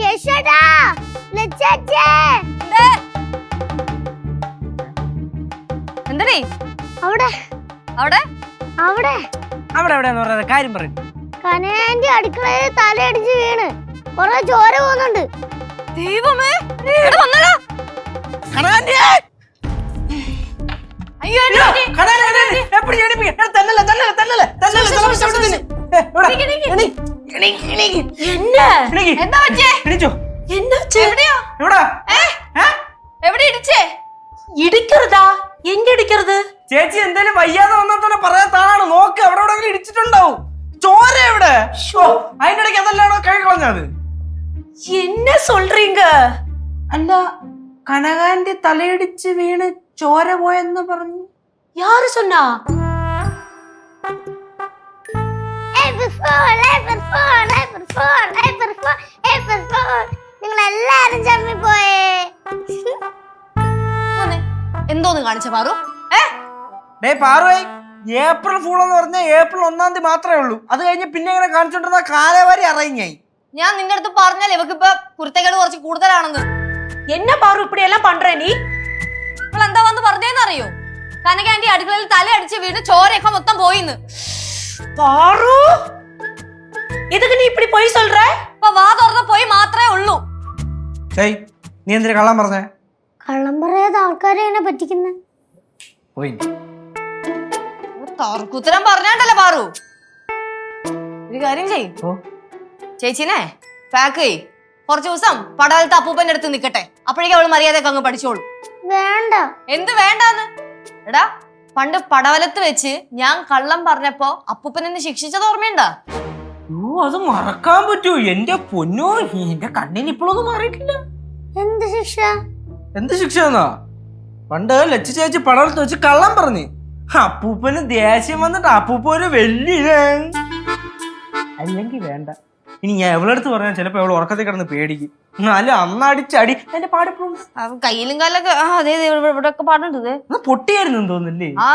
കേശടാ ലച്ചാച്ചേ എന്തേ അവിടെ. അവിടെ? അവിടെ. അവിടെ എന്ന് പറയുന്നത് കാര്യം പറയും. കനയാന്റെ അടുക്കളയിൽ തലയടിച്ച് വീണ്. കൊറേ ചോര പോകുന്നുണ്ട്. ദൈവമേ ഇവിടെ വന്നടാ. അയ്യോ എവിടെ? ചേച്ചി എന്തേലും വയ്യാതെ വന്നത്തോടെ പറയാത്താണോ നോക്ക് എവിടെ എവിടെങ്കിലും ഇടിച്ചിട്ടുണ്ടാവും. ചോര എവിടെ? അതിന്റെ ഇടയ്ക്ക് അതല്ലാണോ കഴിക്കളഞ്ഞത് എന്നെ സൊല്ലീങ്ക അല്ല കനകാന്റെ തലയിടിച്ച് വീണ് ചോര പോയെന്ന് പറഞ്ഞു. യാറ് சொன்னா ഫോർ എവർ ഫോർ എവർ നിങ്ങൾ എല്ലാരും ചമ്മി പോയേ. എന്തോന്ന് കാണിച്ച പാറു? ഡേ ഏപ്രിൽ ഫൂൾ എന്ന് പറഞ്ഞാൽ ഏപ്രിൽ ഒന്നാം തീയതി മാത്രമേ ഉള്ളൂ. അത് കഴിഞ്ഞ് പിന്നെ ഇങ്ങനെ കാണിച്ചോണ്ടിരുന്ന കാലവാരി അറിയായി ഞാൻ നിന്റെ അടുത്ത് പറഞ്ഞാൽ ഇവക്ക് ഇപ്പൊ കുരുത്തക്കേട് കുറച്ച് കൂടുതലാണെന്ന്. എന്നെ പാറു ഇപ്പടിയെല്ലാം പണ്ടേ നീ? എന്താ വന്ന് പറഞ്ഞേന്നറിയോ കനകാന്റി അടുക്കളയിൽ തല അടിച്ച് വീണ് ചോരയൊക്കെ മൊത്തം പോയിന്ന്. பாரு எதுக்கு நீ இப்படி பொய் சொல்ற ഇപ്പൊ വാ തുറന്ന പോയി മാത്രമേ ഉള്ളൂ ഏയ് നീ എന്തിനു കള്ളം പറഞ്ഞേ കള്ളം പറയാതെ ആൾക്കാരെ എങ്ങനെ പറ്റിക്കുന്ന പോയി തർക്കുത്തരം പറഞ്ഞാണ്ടല്ലേ പാറു ഒരു കാര്യം ചെയ്യും ഓ ചേച്ചിനെ പാക്ക് ചെയ് കുറച്ച് ദിവസം പടവലത്തെ അപ്പൂപ്പന്റെ അടുത്ത് നിക്കട്ടെ അപ്പോഴേക്കും അവള് മര്യാദയൊക്കെ അങ്ങ് പഠിച്ചോളൂ വേണ്ട എന്ത് വേണ്ടാന്ന് എടാ പണ്ട് പടവലത്ത് വെച്ച് ഞാൻ കള്ളം പറഞ്ഞപ്പോ അപ്പൂപ്പൻ എന്നെ ശിക്ഷിച്ചത് ഓർമ്മയുണ്ടാ? ഓ അത് മറക്കാൻ പറ്റൂ എന്റെ പൊന്നോ എന്റെ കണ്ണിന് ഇപ്പോഴൊന്നും മാറിയിട്ടില്ല. എന്ത് ശിക്ഷ? എന്ത് ശിക്ഷ എന്നാ പണ്ട് ലച്ചു ചേച്ചി പടവലത്ത് വെച്ച് കള്ളം പറഞ്ഞു. അപ്പൂപ്പന് ദേഷ്യം വന്നിട്ട് അപ്പൂപ്പ ഒരു വലിയ അല്ലെങ്കിൽ വേണ്ട. ഇനി ഞാൻ എവളടുത്ത് പറഞ്ഞാൽ ചിലപ്പോ എവിടെ ഉറക്കത്തിൽ കിടന്ന് പേടിക്കും. അല്ല അന്നടിച്ചടി എന്റെ പാടിപ്പോഴും കയ്യിലും കാലൊക്കെ ആ അതെ അതെ, ഇവിടെ ഇവിടെ ഒക്കെ പാടുണ്ട് ഇത്. പൊട്ടിയായിരുന്നു തോന്നുന്നില്ലേ? ആ.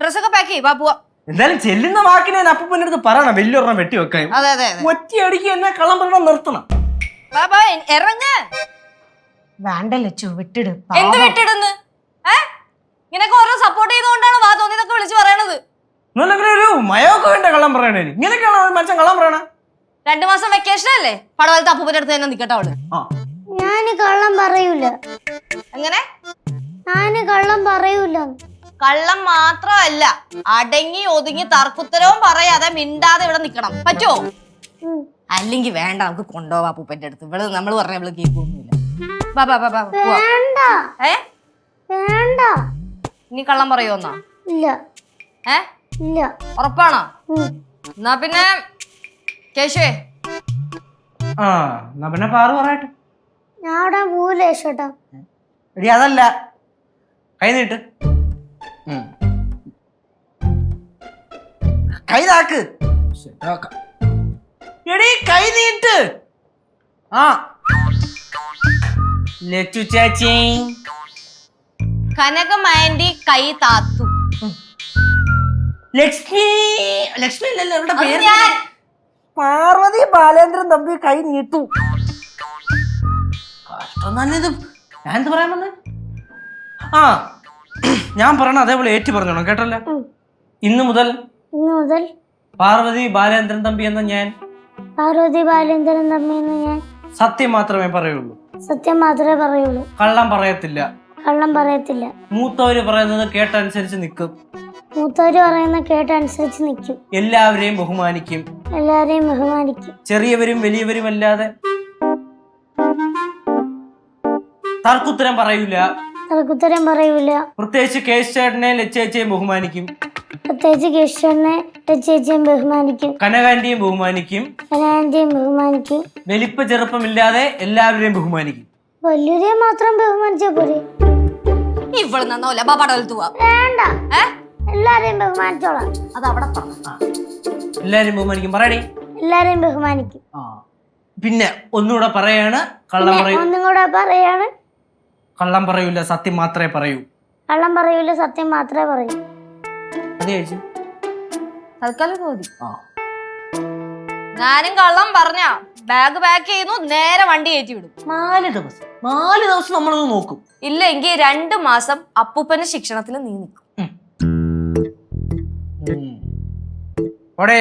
ഡ്രസ്സൊക്കെ പാക്ക് ചെയ്യ്. വാ പോവാ. എന്തായാലും ചെല്ലുന്ന വാക്കിനെ ഞാൻ അപ്പൂപ്പന്റെ അടുത്ത് പറയണം. വലിയൊരെണ്ണം വെട്ടി വെക്കാൻ. അതെ അതെ അതെ. ഒറ്റയടിക്ക് എന്നെ കള്ളം നിർത്തണം. വാ, വാ, ഇറങ്ങ്. വേണ്ട ലച്ചു വിട്ടിട് എന്ത് വിട്ടിടുന്ന് ഏ ഇങ്ങനൊക്കെ ഓരോ സപ്പോർട്ട് ചെയ്തുകൊണ്ടാണ് വാ തോന്നിയതൊക്കെ വിളിച്ചു പറയണത് നല്ല പിന്നെ ഒരു മയമൊക്കെ വേണ്ട കള്ളം പറയണേ? ഇങ്ങനെയൊക്കെയാണോ ഒരു മനുഷ്യൻ കള്ളം പറയണ? രണ്ടു മാസം വെക്കേഷൻ അല്ലേ? പടവലത്തെ അപ്പൂപ്പന്റെ അടുത്ത് തന്നെ നിക്കട്ടെ അവൾ. ആ. ഞാൻ കള്ളം പറയൂല. എങ്ങനെ? ഞാൻ കള്ളം പറയൂല. കള്ളം മാത്രമല്ല അടങ്ങി ഒതുങ്ങി തർക്കുത്തരവും പറയാതെ മിണ്ടാതെ ഇവിടെ നിക്കണം. പറ്റോ. അല്ലെങ്കിൽ വേണ്ട നമുക്ക് കൊണ്ടുപോവാ അപ്പൂപ്പന്റെ അടുത്ത്. ഇവിടെ നമ്മൾ പറഞ്ഞ ഇവിടെ കേൾക്കൊന്നുമില്ല ഏ? വേണ്ട. നീ കള്ളം പറയുമെന്നാ ഇല്ല. ഏ? ഇല്ല. ഉറപ്പാണോ. എന്നാ പിന്നെ കേശുവേ. ആ എന്നാ പിന്നെ പാറു പറയട്ടെ. ഞാൻ അവിടെ പോവില്ല യേശോട്ടാ എടി അതല്ല. കൈ നീട്ട്. കൈ താക്ക്. എടി കൈ നീട്ട്. ആ. ലച്ചു ചാച്ചി. കനകമാൻഡി കൈ താത്തു. ലക്ഷ്മി ലക്ഷ്മി അല്ലല്ലോ അവരുടെ പേര്. പാർവതി ബാലേന്ദ്രൻ തമ്പി കൈ നീട്ടു. കഷ്ടം തന്നെ ഇത്. ഞാൻ എന്ത് പറയാൻ വന്നേ? ആ ഞാൻ പറയണ അതേപോലെ ഏറ്റു പറഞ്ഞോണം കേട്ടല്ലേ. ഇന്നു മുതൽ ഇന്ന് മുതൽ പാർവതി ബാലേന്ദ്രൻ തമ്പി എന്ന ഞാൻ പാർവതി ബാലേന്ദ്രൻ തമ്പി എന്ന് ഞാൻ സത്യം മാത്രമേ പറയുള്ളൂ. സത്യം മാത്രമേ പറയുള്ളൂ. കള്ളം പറയത്തില്ല. കള്ളം പറയത്തില്ല. മൂത്തവര് പറയുന്നത് കേട്ടനുസരിച്ച് നിൽക്കും. മൂത്തവര് പറയുന്ന കേട്ടനുസരിച്ച് നിൽക്കും എല്ലാവരെയും ബഹുമാനിക്കും. എല്ലാവരെയും ബഹുമാനിക്കും. ചെറിയവരും വലിയവരും അല്ലാതെ തർക്കുത്തരം പറയൂല. തർക്കുത്തരം പറയൂല. പ്രത്യേകിച്ച് കേസ് ചേട്ടനെ ലച്ചേച്ചയും ബഹുമാനിക്കും. പ്രത്യേകിച്ച് കൃഷ്ണനെ ചേച്ചിയും ബഹുമാനിക്കും. കനകാന്റിയും ബഹുമാനിക്കും. കനകാന്റിയും ബഹുമാനിക്കും. വലിപ്പ ചെറുപ്പമില്ലാതെ എല്ലാവരെയും ബഹുമാനിക്കും. വലിയവരെ മാത്രം ബഹുമാനിച്ചാ പോരെ. ഇവൾ നന്നോല ബാബാടൽ പോവാ വേണ്ട. ഏ? എല്ലാരെയും ബഹുമാനിച്ചോളാം. അത് അവിടെ പറ എല്ലാവരും ബഹുമാനിക്കും. പറയണേ എല്ലാരെയും ബഹുമാനിക്കും. പിന്നെ ഒന്നുകൂടെ പറയാണ്. കള്ളം പറയൂ. ഒന്നും കൂടെ പറയാണ്. കള്ളം പറയൂല സത്യം മാത്രമേ പറയൂ. കള്ളം പറയൂല സത്യം മാത്രമേ പറയൂ. അത് ചേച്ചി. തൽക്കാലം മതി. ആ. ഞാനും കള്ളം പറഞ്ഞ ബാഗ് പാക്ക് ചെയ്യുന്നു നേരെ വണ്ടി കയറ്റി വിടും നാല് ദിവസം. നാല് ദിവസം നമ്മളൊന്ന് നോക്കും. ഇല്ലെങ്കിൽ രണ്ടു രണ്ട് മാസം അപ്പൂപ്പന്റെ ശിക്ഷണത്തിൽ നീ നിൽക്കും ഓടേ